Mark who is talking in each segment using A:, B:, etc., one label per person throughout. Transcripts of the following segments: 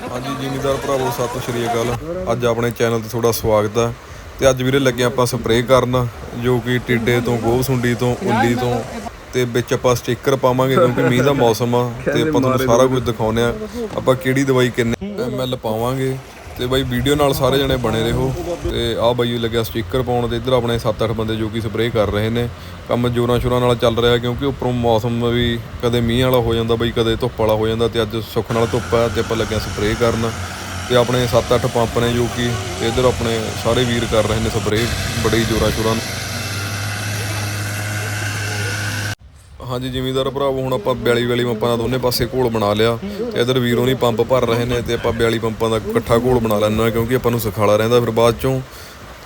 A: ਹਾਂਜੀ, ਜ਼ਿਮੀਦਾਰ ਭਰਾਵੋ, ਸਤਿ ਸ਼੍ਰੀ ਅਕਾਲ। ਅੱਜ ਆਪਣੇ ਚੈਨਲ ਤੇ ਤੁਹਾਡਾ ਸਵਾਗਤ ਹੈ ਤੇ ਅੱਜ ਵੀਰੇ ਲੱਗੇ ਆਪਾਂ ਸਪਰੇਅ ਕਰਨ, ਜੋ ਕਿ ਟਿੱਡੇ ਤੋਂ ਗੋਹ ਸੁੰਡੀ ਤੋਂ, ਉੱਲੀ ਤੋਂ, ਤੇ ਵਿੱਚ ਆਪਾਂ ਸਟicker ਪਾਵਾਂਗੇ, ਕਿਉਂਕਿ ਮੀਂਹ ਦਾ ਮੌਸਮ ਆ। ਤੇ ਆਪਾਂ ਤੁਹਾਨੂੰ ਸਾਰਾ ਕੁਝ ਦਿਖਾਉਨੇ ਆ। ਆਪਾਂ ਕਿਹੜੀ ਦਵਾਈ ਕਿੰਨੇ ਐਮਐਲ ਪਾਵਾਂਗੇ। ਤੇ ਬਾਈ ਵੀਡੀਓ ਨਾਲ ਸਾਰੇ ਜਣੇ ਬਣੇ ਰਹੋ ਤੇ ਆਹ ਬਾਈ ਲੱਗਿਆ ਸਟicker ਪਾਉਣ ਤੇ ਇੱਧਰ ਆਪਣੇ 7-8 ਬੰਦੇ ਜੋ ਕਿ ਸਪਰੇਅ ਕਰ ਰਹੇ ਨੇ। ਕੰਮ ਜੋਰਾਂ ਸ਼ੋਰਾਂ ਨਾਲ ਚੱਲ ਰਿਹਾ ਕਿਉਂਕਿ ਉੱਪਰੋਂ ਮੌਸਮ ਵੀ ਕਦੇ ਮੀਂਹ ਵਾਲਾ ਹੋ ਜਾਂਦਾ ਬਾਈ, ਕਦੇ ਧੁੱਪ ਵਾਲਾ ਹੋ ਜਾਂਦਾ ਤੇ ਅੱਜ ਸੁੱਖ ਨਾਲ ਧੁੱਪ ਆ ਤੇ ਆਪਾਂ ਲੱਗਿਆ ਸਪਰੇਅ ਕਰਨ ਤੇ ਆਪਣੇ 7-8 ਪੰਪ ਨੇ ਜੋ ਕਿ ਤੇ ਇੱਧਰ ਆਪਣੇ ਸਾਰੇ ਵੀਰ ਕਰ ਰਹੇ ਨੇ ਸਪਰੇਅ ਬੜੀ ਜੋਰਾਂ ਸ਼ੋਰਾਂ ਨਾਲ ਹਾਂਜੀ, ਜ਼ਿਮੀਦਾਰ ਭਰਾਵੋ, ਹੁਣ ਆਪਾਂ 42 42 ਪੰਪਾਂ ਦਾ ਦੋਨੇ ਪਾਸੇ ਘੋਲ ਬਣਾ ਲਿਆ। ਤੇ ਇਧਰ ਵੀਰੋਂ ਨਹੀਂ ਪੰਪ ਭਰ ਰਹੇ ਨੇ ਤੇ ਆਪਾਂ 42 ਪੰਪਾਂ ਦਾ ਇਕੱਠਾ ਘੋਲ ਬਣਾ ਲੈਣਾ ਕਿਉਂਕਿ ਆਪਾਂ ਨੂੰ ਸੁਖਾਲਾ ਰਹਿੰਦਾ ਫਿਰ ਬਾਅਦ ਚੋਂ।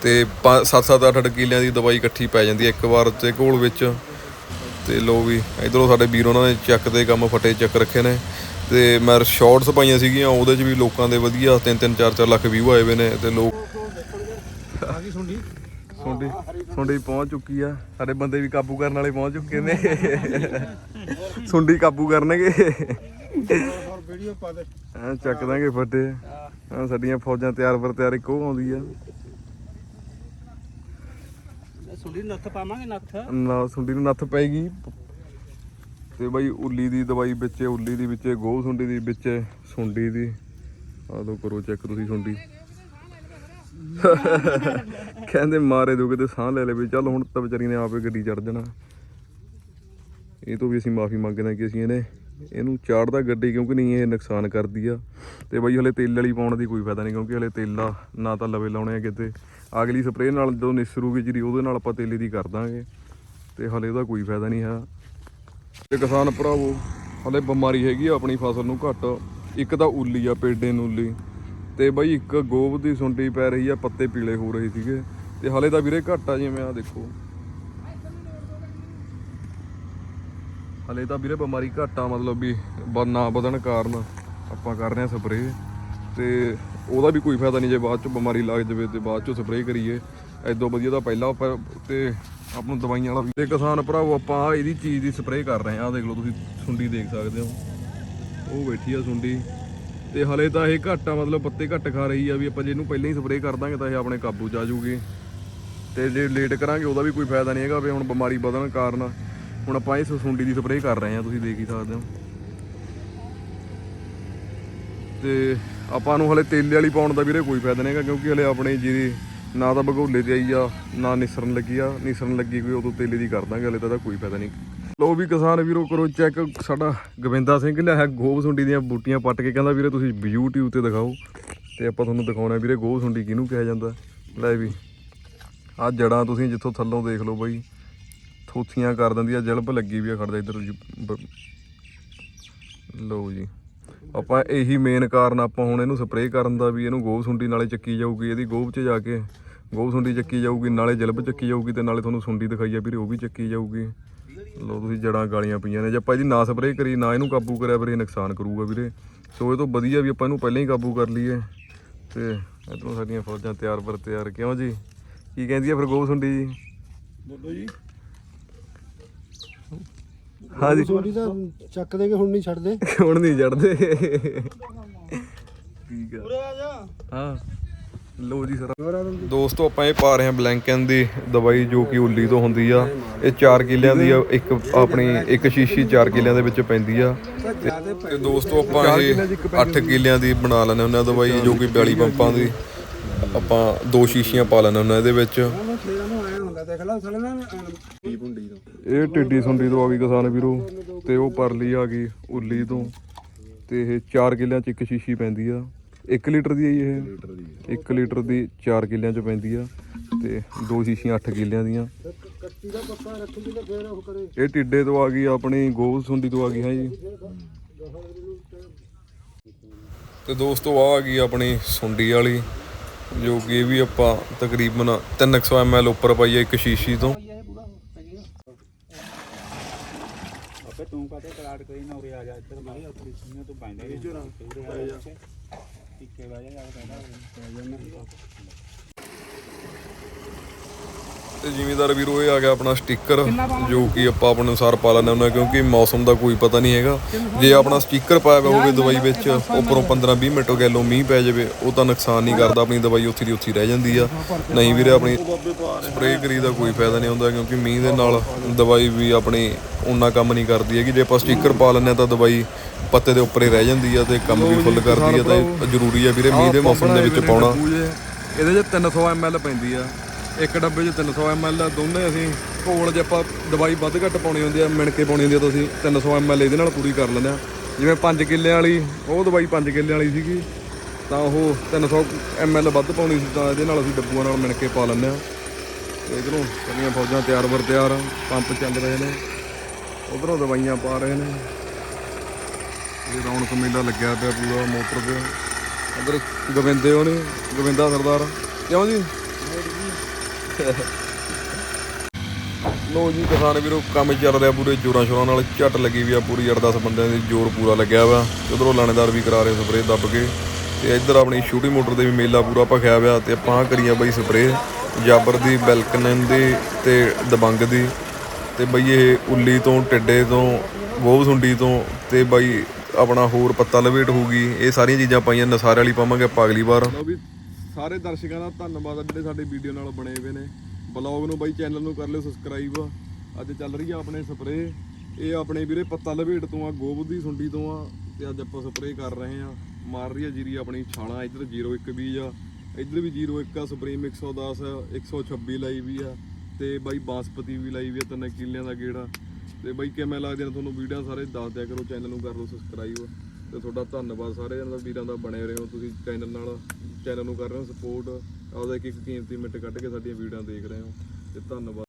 A: ਤੇ 7-7 8 ਕਿੱਲਿਆਂ ਦੀ ਦਵਾਈ ਇਕੱਠੀ ਪੈ ਜਾਂਦੀ ਹੈ ਇੱਕ ਵਾਰ ਤੇ ਘੋਲ ਵਿੱਚ। ਤੇ ਲੋ ਵੀ, ਇਧਰੋਂ ਸਾਡੇ ਵੀਰ ਉਹਨਾਂ ਨੇ ਚੱਕ ਦੇ ਕੰਮ ਫਟੇ ਚੱਕ ਰੱਖੇ ਨੇ। ਤੇ ਮੈਂ ਸ਼ਾਰਟਸ ਪਾਈਆਂ ਸੀਗੀਆਂ, ਉਹਦੇ 'ਚ ਵੀ ਲੋਕਾਂ ਦੇ ਵਧੀਆ 3-3 4-4 ਲੱਖ ਵਿਊ ਆਏ ਹੋਏ ਨੇ ਤੇ ਲੋਕ ਸੁੰਡੀ ਸੁੰਡੀ ਪਹੁੰਚ ਚੁੱਕੀ ਆ। ਸਾਡੇ ਬੰਦੇ ਵੀ ਕਾਬੂ ਕਰਨ ਵਾਲੇ ਪਹੁੰਚ ਚੁੱਕੇ ਨੇ। ਸੁੰਡੀ ਕਾਬੂ ਕਰਨਗੇ।
B: ਵੀਡੀਓ ਪਾ ਦੇ
A: ਹਾਂ ਚੱਕ ਦਾਂਗੇ ਫੱਟੇ। ਹਾਂ ਸਾਡੀਆਂ ਫੌਜਾਂ ਤਿਆਰ ਪਰ ਤਿਆਰ ਇੱਕੋ ਆਉਂਦੀ ਆ।
B: ਸੁੰਡੀ ਨੱਥ ਪਾਵਾਂਗੇ ਨੱਥ?
A: ਨਾ ਸੁੰਡੀ ਨੂੰ ਨੱਥ ਪੈਗੀ ਤੇ ਬਾਈ ਉੱਲੀ ਦੀ ਦਵਾਈ ਵਿੱਚ ਉੱਲੀ ਦੀ ਵਿੱਚ ਗੋਹ ਸੁੰਡੀ ਦੀ ਵਿੱਚ ਸੁੰਡੀ ਦੀ। ਆ ਲੋ ਕਰੋ ਚੈੱਕ ਤੁਸੀਂ ਸੁੰਡੀ। ਕਹਿੰਦੇ ਮਾਰੇ ਦੋ ਕਿਤੇ ਸਾਹ ਲੈ ਲੈ ਵੀ ਚੱਲ ਹੁਣ ਤਾਂ ਵਿਚਾਰੀ ਨੇ ਆਪੇ ਗੱਡੀ ਚੜ ਜਾਣਾ। ਇਹ ਤੋਂ ਵੀ ਅਸੀਂ ਮਾਫੀ ਮੰਗਦੇ ਹਾਂ ਕਿ ਅਸੀਂ ਇਹਨੇ ਇਹਨੂੰ ਚਾੜਦਾ ਗੱਡੀ ਕਿਉਂਕਿ ਨਹੀਂ ਇਹ ਨੁਕਸਾਨ ਕਰਦੀ ਆ। ਤੇ ਬਾਈ ਹਲੇ ਤੇਲ ਵਾਲੀ ਪਾਉਣ ਦੀ ਕੋਈ ਫਾਇਦਾ ਨਹੀਂ ਕਿਉਂਕਿ ਹਲੇ ਤੇਲਾ ਨਾ ਤਾਂ ਲਵੇ ਲਾਉਣੇ ਆ ਕਿਤੇ। ਅਗਲੀ ਸਪਰੇਅ ਨਾਲ ਜਦੋਂ ਨਿਸਰੂਗੀ ਜਿਹੜੀ ਉਹਦੇ ਨਾਲ ਆਪਾਂ ਤੇਲੇ ਦੀ ਕਰ ਦਾਂਗੇ। ਤੇ ਹਲੇ ਉਹਦਾ ਕੋਈ ਫਾਇਦਾ ਨਹੀਂ ਹੈ। ਤੇ ਕਿਸਾਨ ਭਰਾਵੋ, ਹਲੇ ਬਿਮਾਰੀ ਹੈਗੀ ਆ ਆਪਣੀ ਫਸਲ ਨੂੰ ਘੱਟ। ਇੱਕ ਤਾਂ ਉੱਲੀ ਆ, ਪੇਡੇ ਨੂੰ ਉੱਲੀ ਤੇ ਬਾਈ ਇੱਕ ਗੋਬ ਦੀ ਸੁੰਡੀ ਪੈ ਰਹੀ ਆ, ਪੱਤੇ ਪੀਲੇ ਹੋ ਰਹੇ ਸੀਗੇ। ਤੇ ਹਲੇ ਤਾਂ ਵੀਰੇ ਘੱਟ ਆ ਜਿਵੇਂ ਆ ਦੇਖੋ। ਹਲੇ ਤਾਂ ਵੀਰੇ ਬਿਮਾਰੀ ਘੱਟ ਆ, ਮਤਲਬ ਵੀ ਨਾ ਵਧਣ ਕਾਰਨ ਆਪਾਂ ਕਰ ਰਹੇ ਆ ਸਪਰੇਅ। ਤੇ ਉਹਦਾ ਵੀ ਕੋਈ ਫਾਇਦਾ ਨਹੀਂ ਜੇ ਬਾਅਦ ਚ ਬਿਮਾਰੀ ਲੱਗ ਜਾਵੇ ਤੇ ਬਾਅਦ ਚ ਸਪਰੇਅ ਕਰੀਏ। ਐਦੋਂ ਵਧੀਆ ਤਾਂ ਪਹਿਲਾਂ ਪਰ ਤੇ ਆਪ ਨੂੰ ਦਵਾਈਆਂ ਵਾਲਾ ਤੇ ਕਿਸਾਨ ਭਰਾਵੋ, ਆਪਾਂ ਇਹਦੀ ਚੀਜ਼ ਦੀ ਸਪਰੇਅ ਕਰ ਰਹੇ ਆ। ਆਹ ਦੇਖ ਲਓ ਤੁਸੀਂ, ਸੁੰਡੀ ਦੇਖ ਸਕਦੇ ਹੋ। ਉਹ ਬੈਠੀ ਆ ਸੁੰਡੀ। ਤੇ ਹਲੇ ਤਾਂ ਇਹ ਘੱਟ ਆ ਮਤਲਬ ਪੱਤੇ ਘੱਟ ਖਾ ਰਹੀ ਆ ਵੀ ਆਪਾਂ ਜੇ ਇਹਨੂੰ ਪਹਿਲਾਂ ਹੀ ਸਪਰੇਅ ਕਰ ਦਾਂਗੇ ਤਾਂ ਇਹ ਆਪਣੇ ਕਾਬੂ 'ਚ ਆ ਜਾਊਗੀ ਤੇ ਜੇ ਲੇਟ ਕਰਾਂਗੇ ਉਹਦਾ ਵੀ ਕੋਈ ਫਾਇਦਾ ਨਹੀਂ ਹੈਗਾ ਵੀ ਹੁਣ ਬਿਮਾਰੀ ਵਧਣ ਕਾਰਨ। ਹੁਣ ਆਪਾਂ ਇਹ ਸੁੰਡੀ ਦੀ ਸਪਰੇਅ ਕਰ ਰਹੇ ਆ ਤੁਸੀਂ ਦੇਖ ਹੀ ਸਕਦੇ ਹੋ। ਤੇ ਆਪਾਂ ਨੂੰ ਹਲੇ ਤੇਲੇ ਵਾਲੀ ਪਾਉਣ ਦਾ ਵੀਰੇ ਕੋਈ ਫਾਇਦਾ ਨਹੀਂ ਹੈਗਾ ਕਿਉਂਕਿ ਹਲੇ ਆਪਣੇ ਜਿਹੜੀ ਨਾ ਤਾਂ ਬਗੋਲੇ ਤੇ ਆਈ ਆ, ਨਾ ਨਿਸਰਨ ਲੱਗੀ ਆ, ਨਿਸਰਨ ਲੱਗੀ ਕੋਈ ਉਦੋਂ ਤੇਲੇ ਦੀ ਕਰ ਦਾਂਗੇ, ਹਲੇ ਤਾਂ ਇਹਦਾ ਕੋਈ ਫਾਇਦਾ ਨਹੀਂ। ਲੋ ਵੀ ਕਿਸਾਨ ਵੀਰੋ, ਕਰੋ ਚੈੱਕ ਸਾਡਾ ਗਵਿੰਦਾ ਸਿੰਘ ਲਿਆ ਗੋਬ ਸੁੰਡੀ ਦੀਆਂ ਬੂਟੀਆਂ ਪੱਟ ਕੇ ਕਹਿੰਦਾ ਵੀਰੇ ਤੁਸੀਂ YouTube ਤੇ ਦਿਖਾਓ ਤੇ ਆਪਾਂ ਤੁਹਾਨੂੰ ਦਿਖਾਉਣਾ ਵੀਰੇ ਗੋਬ ਸੁੰਡੀ ਕਿਹਨੂੰ ਕਿਹਾ ਜਾਂਦਾ। ਲੈ ਵੀ ਆ ਜੜਾਂ ਤੁਸੀਂ ਜਿੱਥੋਂ ਥੱਲੋਂ ਦੇਖ ਲਓ ਬਾਈ, ਥੋਥੀਆਂ ਕਰ ਦਿੰਦੀ ਆ ਜਲਬ ਲੱਗੀ ਵੀ ਆ ਖੜਦਾ ਇੱਧਰ ਜੀ ਲਓ ਜੀ। ਆਪਾਂ ਇਹੀ ਮੇਨ ਕਾਰਨ ਆਪਾਂ ਹੁਣ ਇਹਨੂੰ ਸਪਰੇਅ ਕਰਨ ਦਾ ਵੀ ਇਹਨੂੰ ਗੋਬ ਸੁੰਡੀ ਨਾਲੇ ਚੱਕੀ ਜਾਊਗੀ, ਇਹਦੀ ਗੋਬ 'ਚ ਜਾ ਕੇ ਗੋਬ ਸੁੰਡੀ ਚੱਕੀ ਜਾਊਗੀ, ਨਾਲੇ ਜਲਬ ਚੱਕੀ ਜਾਊਗੀ ਤੇ ਨਾਲੇ ਤੁਹਾਨੂੰ ਸੁੰਡੀ ਦਿਖਾਈ ਆ ਵੀਰੇ, ਉਹ ਵੀ ਚੱਕੀ ਜਾਊਗੀ। ਲਓ ਤੁਸੀਂ ਜੜਾਂ ਗਾਲੀਆਂ ਪਈਆਂ ਨੇ। ਜੇ ਆਪਾਂ ਇਹਦੀ ਨਾ ਸਪਰੇਅ ਕਰੀ ਨਾ ਇਹਨੂੰ ਕਾਬੂ ਕਰਿਆ ਫਿਰ ਇਹ ਨੁਕਸਾਨ ਕਰੂਗਾ ਵੀਰੇ। ਸੋ ਇਹ ਤੋਂ ਵਧੀਆ ਵੀ ਆਪਾਂ ਇਹਨੂੰ ਪਹਿਲਾਂ ਹੀ ਕਾਬੂ ਕਰ ਲਈਏ। ਤੇ ਇਧਰੋਂ ਸਾਡੀਆਂ ਫੌਜਾਂ ਤਿਆਰ ਪਰ ਤਿਆਰ। ਕਿਉਂ ਜੀ? ਕੀ ਕਹਿੰਦੀ ਆ ਫਿਰ ਗੋਬ ਸੁੰਡੀ ਜੀ?
B: ਬੋਲੋ ਜੀ।
A: ਹਾਂਜੀ
C: ਸੁੰਡੀ ਤਾਂ ਚੱਕ ਦੇ ਕੇ ਹੁਣ ਨਹੀਂ ਛੱਡਦੇ।
A: ਹੁਣ ਨਹੀਂ ਜੜਦੇ ਠੀਕ ਆ
B: ਉਰੇ ਆ ਜਾ।
A: ਹਾਂ। ਲੋ ਜੀ ਸਰ। ਦੋਸਤੋ ਆਪਾਂ ਇਹ ਪਾ ਰਹੇ ਹਾਂ ਬਲੈਂਕਨ ਦੀ ਦਵਾਈ ਜੋ ਕਿ ਉੱਲੀ ਤੋਂ ਹੁੰਦੀ ਆ। ਇਹ 4 ਕਿੱਲਿਆਂ ਦੀ ਆ ਇੱਕ ਆਪਣੀ ਇੱਕ ਸ਼ੀਸ਼ੀ 4 ਕਿੱਲਿਆਂ ਦੇ ਵਿੱਚ ਪੈਂਦੀ ਆ। ਤੇ- ਦੋਸਤੋ ਆਪਾਂ ਇਹ 8 ਕਿੱਲਿਆਂ ਦੀ ਬਣਾ ਹੁੰਦੇ ਆ ਦਵਾਈ ਜੋ ਕਿ 42 ਪੰਪਾਂ ਦੀ। ਆਪਾਂ ਦੋ ਸ਼ੀਸ਼ੀਆਂ ਪਾ ਹੁੰਦੇ ਆ ਇਹਦੇ ਵਿੱਚ। ਇਹ ਟਿੱਡੀ ਸੁੰਡੀ ਤੋਂ ਆ ਗਈ ਕਿਸਾਨ ਵੀਰੋ ਤੇ ਉਹ ਪਰਲੀ ਆ ਗਈ ਉੱਲੀ ਤੋਂ। ਤੇ ਇਹ 4 ਕਿੱਲਿਆਂ ਚ ਇੱਕ ਸ਼ੀਸ਼ੀ ਪੈਂਦੀ ਆ। 1 ਲੀਟਰ ਦੀ ਆ ਜੀ ਇਹ। 1 ਲੀਟਰ ਦੀ 4 ਕਿੱਲਿਆਂ ਚ ਪੈਂਦੀ ਆ ਤੇ ਦੋ ਸ਼ੀਸ਼ੀਆਂ 8 ਕਿੱਲਿਆਂ ਦੀਆਂ।
C: ਕੱਤੀ ਦਾ ਪੱਕਾ ਰੱਖੀ ਤੇ ਫੇਰ ਉਹ ਕਰੇ
A: ਇਹ ਟਿੱਡੇ ਤੋਂ ਆ ਗਈ ਆਪਣੀ ਗੋਬ ਸੁੰਡੀ ਤੋਂ ਆ ਗਈ ਹੈ ਜੀ। ਤੇ ਦੋਸਤੋ ਆ ਗਈ ਆਪਣੀ ਸੁੰਡੀ ਵਾਲੀ ਜੋ ਕਿ ਇਹ ਵੀ ਆਪਾਂ ਤਕਰੀਬਨ 300 ml ਉੱਪਰ ਪਾਈ ਆ ਇੱਕ ਸ਼ੀਸ਼ੀ ਤੋਂ।
B: ਆਪੇ ਤੂੰ ਕਾਤੇ ਕਰਾੜ ਕਰੀ ਨਾ ਉਰੇ ਆ ਜਾ ਇੱਧਰ ਮੈਂ ਉੱਥੇ ਸੁਣਿਆ ਤੂੰ ਪੈਂਦੇ ਵਿੱਚ ਉਰੇ ਆ। ਜਾ ਟਿੱਕੇ ਵਾਜਾ ਜਾ ਕਹਿੰਦਾ
A: ਤੇ ਜ਼ਿਮੀਦਾਰ ਵੀਰੋ ਇਹ ਆ ਗਿਆ ਆਪਣਾ ਸਟicker ਜੋ ਕਿ ਆਪਾਂ ਆਪਣੇ ਅਨੁਸਾਰ ਪਾ ਲੈਂਦੇ ਹੁੰਦੇ ਹਾਂ ਕਿਉਂਕਿ ਮੌਸਮ ਦਾ ਕੋਈ ਪਤਾ ਨਹੀਂ ਹੈਗਾ। ਜੇ ਆਪਣਾ ਸਟicker ਪਾਇਆ ਹੋਇਆ ਹੋਵੇ ਦਵਾਈ ਵਿੱਚ ਉੱਪਰੋਂ 15-20 ਮਿੰਟ ਗੈਲੋਂ ਮੀਂਹ ਪੈ ਜਾਵੇ ਉਹ ਤਾਂ ਨੁਕਸਾਨ ਨਹੀਂ ਕਰਦਾ ਆਪਣੀ ਦਵਾਈ ਉੱਥੇ ਦੀ ਉੱਥੇ ਰਹਿ ਜਾਂਦੀ ਆ। ਨਹੀਂ ਵੀਰੇ ਆਪਣੀ ਸਪਰੇਅ ਕਰੀ ਦਾ ਕੋਈ ਫਾਇਦਾ ਨਹੀਂ ਹੁੰਦਾ ਕਿਉਂਕਿ ਮੀਂਹ ਦੇ ਨਾਲ ਦਵਾਈ ਵੀ ਆਪਣੀ ਉਨਾ ਕੰਮ ਨਹੀਂ ਕਰਦੀ ਹੈਗੀ। ਜੇ ਆਪਾਂ ਸਟicker ਪਾ ਲੈਂਦੇ ਹਾਂ ਤਾਂ ਦਵਾਈ ਪੱਤੇ ਦੇ ਉੱਪਰ ਹੀ ਰਹਿ ਜਾਂਦੀ ਆ ਤੇ ਕੰਮ ਵੀ ਫੁੱਲ ਕਰਦੀ ਆ ਤਾਂ ਜ਼ਰੂਰੀ ਆ ਵੀਰੇ ਮੀਂਹ ਦੇ ਮੌਸਮ ਦੇ ਵਿੱਚ ਪਾਉਣਾ। ਇਹਦੇ 'ਚ 300 ml ਪੈਂਦੀ ਆ। ਇੱਕ ਡੱਬੇ 'ਚ 300 ml ਆ ਦੋਨੇ ਅਸੀਂ ਘੋਲ ਜੇ ਆਪਾਂ ਦਵਾਈ ਵੱਧ ਘੱਟ ਪਾਉਣੀ ਹੁੰਦੀ ਆ ਮਿਣ ਕੇ ਪਾਉਣੀ ਹੁੰਦੀ ਆ, ਤਾਂ ਅਸੀਂ 300 ml ਇਹਦੇ ਨਾਲ ਪੂਰੀ ਕਰ ਲੈਂਦੇ ਆ। ਜਿਵੇਂ 5 ਕਿੱਲੇ ਵਾਲੀ, ਉਹ ਦਵਾਈ 5 ਕਿੱਲੇ ਵਾਲੀ ਸੀਗੀ, ਤਾਂ ਉਹ 300 ml ਵੱਧ ਪਾਉਣੀ ਸੀ, ਤਾਂ ਇਹਦੇ ਨਾਲ ਅਸੀਂ ਡੱਬੂਆਂ ਨਾਲ ਮਿਣ ਕੇ ਪਾ ਲੈਂਦੇ ਆ। ਤੇ ਇਧਰੋਂ ਸਾਡੀਆਂ ਫੌਜਾਂ ਤਿਆਰ ਵਰ ਤਿਆਰ, ਪੰਪ ਚੱਲ ਰਹੇ ਨੇ, ਉਧਰੋਂ ਦਵਾਈਆਂ ਪਾ ਰਹੇ ਨੇ। ਇਹ ਰੌਣਕ ਮੇਲਾ ਲੱਗਿਆ ਪਿਆ ਪੂਰਾ ਮੋਟਰ ਤੇ। ਇਧਰ ਗੋਬਿੰਦੇ ਉਹਨੇ ਗੋਬਿੰਦਾ ਸਰਦਾਰ। ਕਿਉਂ ਜੀ? ਲੋ ਜੀ, ਕਿਸਾਨ ਵੀਰੋ, ਕੰਮ ਚੱਲ ਰਿਹਾ ਪੂਰੇ ਜੋਰਾਂ ਸ਼ੋਰਾਂ ਨਾਲ। ਝੱਟ ਲੱਗੀ ਵੀ ਆ ਪੂਰੀ 8-10 ਬੰਦਿਆਂ ਦੀ, ਜ਼ੋਰ ਪੂਰਾ ਲੱਗਿਆ ਵਾ। ਉਧਰੋਂ ਲਾਣੇਦਾਰ ਵੀ ਕਰਾ ਰਹੇ ਸਪਰੇਅ ਦੱਬ ਕੇ। ਤੇ ਇੱਧਰ ਆਪਣੀ ਛੋਟੀ ਮੋਟਰ ਦੇ ਵੀ ਮੇਲਾ ਪੂਰਾ ਭਖਿਆ ਹੋਇਆ ਤੇ ਆਪਾਂ ਆਹ ਕਰੀਆ ਬਈ ਸਪਰੇਅ, ਜਾਬਰ ਦੀ, ਬੈਲਕਨਨ ਦੀ ਤੇ ਦਬੰਗ ਦੀ। ਤੇ ਬਈ ਇਹ ਉੱਲੀ ਤੋਂ ਟਿੱਡੇ ਤੋਂ ਗੋਭ ਸੁੰਡੀ ਤੋਂ ਤੇ ਬਈ ਆਪਣਾ ਹੋਰ ਪੱਤਾ ਲਵੇਟ ਹੋਊਗੀ ਇਹ ਸਾਰੀਆਂ ਚੀਜ਼ਾਂ ਪਾਈਆਂ ਨਸਾਰੇ ਵਾਲੀ ਪਾਵਾਂਗੇ ਆਪਾਂ ਅਗਲੀ ਵਾਰ। ਸਾਰੇ ਦਰਸ਼ਕਾਂ ਦਾ ਧੰਨਵਾਦ ਆ ਜਿਹੜੇ ਸਾਡੇ ਵੀਡੀਓ ਨਾਲ ਬਣੇ ਹੋਏ ਨੇ। ਬਲੌਗ ਨੂੰ ਬਾਈ ਚੈਨਲ ਨੂੰ ਕਰ ਲਿਓ ਸਬਸਕ੍ਰਾਈਬ ਅੱਜ ਚੱਲ ਰਹੀ ਆ ਆਪਣੇ ਸਪਰੇਅ ਇਹ ਆਪਣੇ ਵੀਰੇ ਪੱਤਾ ਲਵੇਟ ਤੋਂ ਆ ਗੋਭ ਦੀ ਸੁੰਡੀ ਤੋਂ ਆ, ਤੇ ਅੱਜ ਆਪਾਂ ਸਪਰੇਅ ਕਰ ਰਹੇ ਆ। ਮਾਰ ਰਹੀ ਆ ਜੀਰੀ ਆਪਣੀ ਛਾਲਾਂ, ਇੱਧਰ 01 ਬੀਜ ਆ। ਇੱਧਰ ਵੀ 01 ਆ ਸੁਪਰੀਮ 110 ਆ 126 ਲਾਈ ਵੀ ਆ। ਤੇ ਬਾਈ ਬਾਸਪਤੀ ਵੀ ਲਾਈ ਵੀ ਆ, ਤਿੰਨ ਕਿੱਲਿਆਂ ਦਾ ਗੇੜਾ। ਤੇ ਬਾਈ ਕਿਵੇਂ ਲੱਗਦੇ ਨੇ ਤੁਹਾਨੂੰ ਵੀਡੀਓ ਸਾਰੇ ਦੱਸ ਦਿਆ ਕਰੋ, ਚੈਨਲ ਨੂੰ ਕਰ ਲਓ ਸਬਸਕ੍ਰਾਈਬ ਤੇ ਤੁਹਾਡਾ ਧੰਨਵਾਦ ਸਾਰੇ ਜਣਾਂ ਦਾ, ਵੀਰਾਂ ਦਾ, ਬਣੇ ਰਹੇ। ਹੋ ਤੁਸੀਂ ਚੈਨਲ ਨਾਲ ਚੈਨਲ ਨੂੰ ਕਰ ਰਹੇ ਹੋ ਸਪੋਰਟ ਆਪਦਾ ਇੱਕ ਇੱਕ ਕੀਮਤੀ ਮਿੰਟ ਕੱਢ ਕੇ ਸਾਡੀਆਂ ਵੀਡੀਓ ਦੇਖ ਰਹੇ ਹੋ। ਤੇ ਧੰਨਵਾਦ।